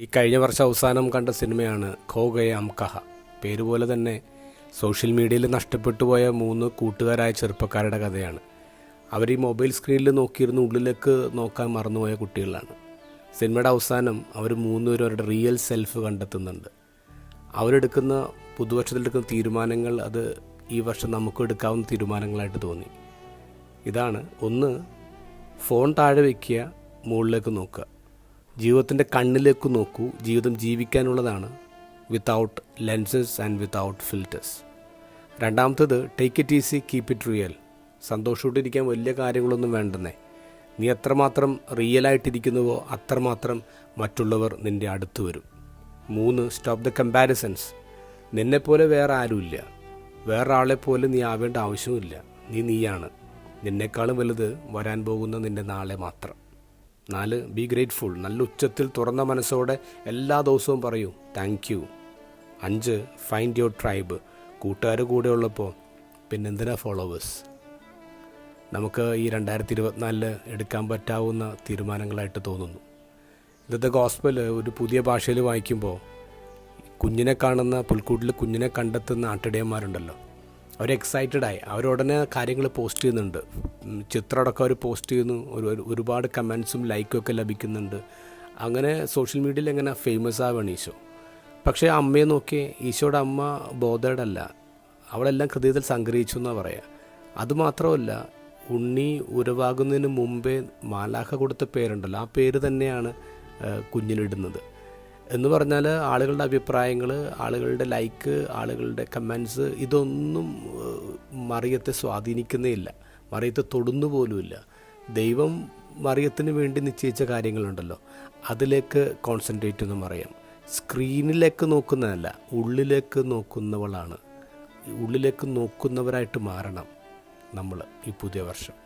ഈ കഴിഞ്ഞ വർഷം അവസാനം കണ്ട സിനിമയാണ് ഖോ ഗയ അം കഹ. പേര് പോലെ തന്നെ സോഷ്യൽ മീഡിയയിൽ നഷ്ടപ്പെട്ടു പോയ മൂന്ന് കൂട്ടുകാരായ ചെറുപ്പക്കാരുടെ കഥയാണ്. അവർ ഈ മൊബൈൽ സ്ക്രീനിൽ നോക്കിയിരുന്ന ഉള്ളിലേക്ക് നോക്കാൻ മറന്നുപോയ കുട്ടികളാണ്. സിനിമയുടെ അവസാനം അവർ മൂന്നുപേരും അവരുടെ റിയൽ സെൽഫ് കണ്ടെത്തുന്നുണ്ട്. അവരെടുക്കുന്ന പുതുവർഷത്തിലെടുക്കുന്ന തീരുമാനങ്ങൾ അത് ഈ വർഷം നമുക്കും എടുക്കാവുന്ന തീരുമാനങ്ങളായിട്ട് തോന്നി. ഇതാണ് ഒന്ന് ഫോൺ താഴെ വയ്ക്കുക മുകളിലേക്ക് നോക്കുക. ജീവിതത്തിന്റെ കണ്ണിലേക്ക് നോക്കൂ. ജീവിതം ജീവിക്കാനുള്ളതാണ്. Without lenses and without filters രണ്ടാമത്തത് take it easy keep it real സന്തോഷമായിട്ടിരിക്കാൻ വലിയ കാര്യങ്ങളൊന്നും വേണ്ടെന്നേ. നീ എത്രമാത്രം റിയലായിട്ടിരിക്കുന്നുവോ അത്രമാത്രം മറ്റുള്ളവർ നിന്റെ അടുത്ത് വരും. മൂന്ന് സ്റ്റോപ്പ് ദ കമ്പാരിസൺസ് നിന്നെപ്പോലെ വേറെ ആരുമില്ല. വേറൊരാളെ പോലെ നീ ആവേണ്ട ആവശ്യമില്ല നീ നീയാണ്. നിന്നെക്കാളും വലുത് വരാൻ പോകുന്ന നിന്റെ നാളെ മാത്രം. നാല് ബി ഗ്രേറ്റ്ഫുൾ നല്ല ഉച്ചത്തിൽ തുറന്ന മനസ്സോടെ എല്ലാ ദിവസവും പറയൂ താങ്ക് യു അഞ്ച് ഫൈൻഡ് യുവർ ട്രൈബ് കൂട്ടുകാർ കൂടെ ഉള്ളപ്പോൾ പിന്നെന്തിനാ ഫോളോവേഴ്സ് നമുക്ക് ഈ രണ്ടായിരത്തി ഇരുപത്തിനാലിൽ എടുക്കാൻ പറ്റാവുന്ന തീരുമാനങ്ങളായിട്ട് തോന്നുന്നു. ഇന്നത്തെ ഗോസ്പൽ ഒരു പുതിയ ഭാഷയിൽ വായിക്കുമ്പോൾ കുഞ്ഞിനെ കാണുന്ന പുൽക്കൂട്ടിൽ കുഞ്ഞിനെ കണ്ടെത്തുന്ന ആട്ടിടയന്മാരുണ്ടല്ലോ. അവർ എക്സൈറ്റഡ് ആയി. അവരുടനെ കാര്യങ്ങൾ പോസ്റ്റ് ചെയ്യുന്നുണ്ട്. ചിത്രമടക്കം അവർ പോസ്റ്റ് ചെയ്യുന്നു. ഒരു ഒരു- ഒരുപാട് കമൻസും ലൈക്കും ഒക്കെ ലഭിക്കുന്നുണ്ട്. അങ്ങനെ സോഷ്യൽ മീഡിയയിൽ എങ്ങനെ ഫേമസ് ആവുകയാണ് ഈശോ? പക്ഷേ അമ്മയെ നോക്കി ഈശോയുടെ അമ്മ ബോധേഡല്ല അവളെല്ലാം ഹൃദയത്തിൽ സംഗ്രഹിച്ചു എന്നാണ് പറയുക അതുമാത്രമല്ല ഉണ്ണി ഉരവാകുന്നതിന് മുമ്പേ മാലാഖ കൊടുത്ത പേരുണ്ടല്ലോ ആ പേര് തന്നെയാണ് കുഞ്ഞിനിടുന്നത് എന്ന് പറഞ്ഞാൽ ആളുകളുടെ അഭിപ്രായങ്ങൾ ആളുകളുടെ ലൈക്ക് ആളുകളുടെ കമൻസ് ഇതൊന്നും മറിയത്തെ സ്വാധീനിക്കുന്നേ ഇല്ല മറിയത്തെ തൊടുന്നു പോലുമില്ല. ദൈവം മറിയത്തിന് വേണ്ടി നിശ്ചയിച്ച കാര്യങ്ങളുണ്ടല്ലോ. അതിലേക്ക് കോൺസെൻട്രേറ്റ് എന്ന് പറയാം. സ്ക്രീനിലേക്ക് നോക്കുന്നതല്ല ഉള്ളിലേക്ക് നോക്കുന്നവളാണ്. ഉള്ളിലേക്ക് നോക്കുന്നവരായിട്ട് മാറണം നമ്മൾ ഈ പുതിയ വർഷം.